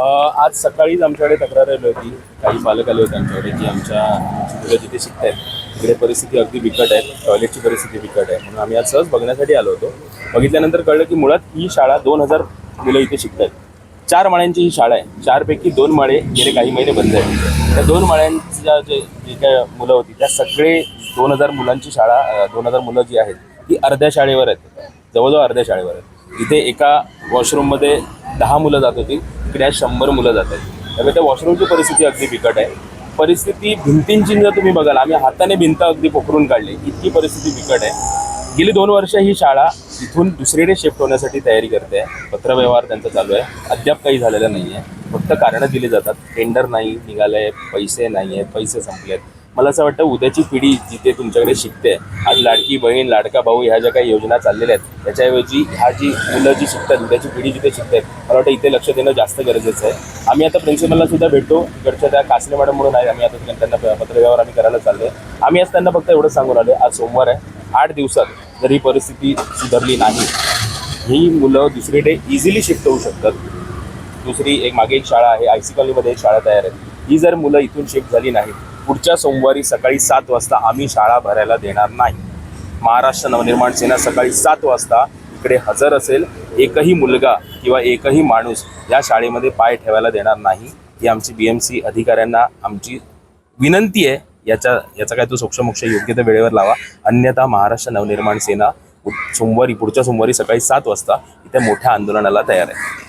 आज सकाळीच आमच्याकडे तक्रार आली होती. काही पालक आले होते आमच्याकडे की आमच्या मुलं जिथे शिकत आहेत तिकडे परिस्थिती अगदी बिकट आहे टॉयलेटची परिस्थिती बिकट आहे. म्हणून आम्ही आज सहज बघण्यासाठी आलो होतो. बघितल्यानंतर कळलं की मुळात ही शाळा दोन हजार मुलं इथे शिकत आहेत चार माळ्यांची ही शाळा आहे. चारपैकी दोन माळे गेले काही महिने बंद आहेत. त्या दोन माळ्यांच्या जे जे काय मुलं होती त्या सगळे दोन हजार मुलांची शाळा दोन हजार मुलं जी आहेत ती अर्ध्या शाळेवर आहेत. जवळजवळ अर्ध्या शाळेवर आहेत. इथे एका वॉशरूममध्ये दहा मुलं जात होती तिकडे आज शंभर मुलं जात आहेत. त्यामुळे त्या वॉशरूमची परिस्थिती अगदी बिकट आहे. परिस्थिती भिंतींची जर तुम्ही बघाल आम्ही हाताने भिंत अगदी पोखरून काढली इतकी परिस्थिती बिकट आहे. गेली दोन वर्ष ही शाळा इथून दुसरीकडे शिफ्ट होण्यासाठी तयारी करते आहे. पत्रव्यवहार त्यांचा चालू आहे. अद्याप काही झालेलं नाही आहे फक्त कारणं दिली जातात. टेंडर नाही निघालं आहे पैसे नाही आहेत पैसे संपले आहेत मला असं वाटतं उद्याची पिढी जिथे तुमच्याकडे शिकते आज लाडकी बहीण लाडका भाऊ ह्या ज्या काही योजना चाललेल्या आहेत त्याच्याऐवजी ह्या जी मुलं जी शिकतात उद्याची पिढी जिथे शिकते मला वाटतं इथे लक्ष देणं जास्त गरजेचं आहे. आम्ही आता प्रिन्सिपलला सुद्धा भेटतो इकडच्या त्या कासले मॅडम म्हणून आहे आम्ही आता त्यांना पत्रव्यवहार आम्ही करायला चाललोय. आम्ही आज त्यांना फक्त एवढं सांगून आलो आज सोमवार आहे. आठ दिवसात जर ही परिस्थिती सुधारली नाही ही मुलं दुसरीकडे इझिली शिफ्ट होऊ शकतात. दुसरी एक मागे एक शाळा आहे आय सी कॉलनीमध्ये एक शाळा तयार आहे. ही जर मुलं इथून शिफ्ट झाली नाही पुढच्या सोमवारी सकाळी सात वाजता आम्ही शाळा भरायला देणार नाही. महाराष्ट्र नवनिर्माण सेना सकाळी सात वाजता इकडे हजर असेल. एकही मुलगा किंवा एकही माणूस या शाळेमध्ये पाय ठेवायला देणार नाही. ही आमची बी एम सी अधिकाऱ्यांना आमची विनंती आहे. याच्या याचा काय तो सोक्षमोक्ष योग्य त्या वेळेवर लावा. अन्यथा महाराष्ट्र नवनिर्माण सेना सोमवारी पुढच्या सोमवारी सकाळी सात वाजता इथे मोठ्या आंदोलनाला तयार आहे.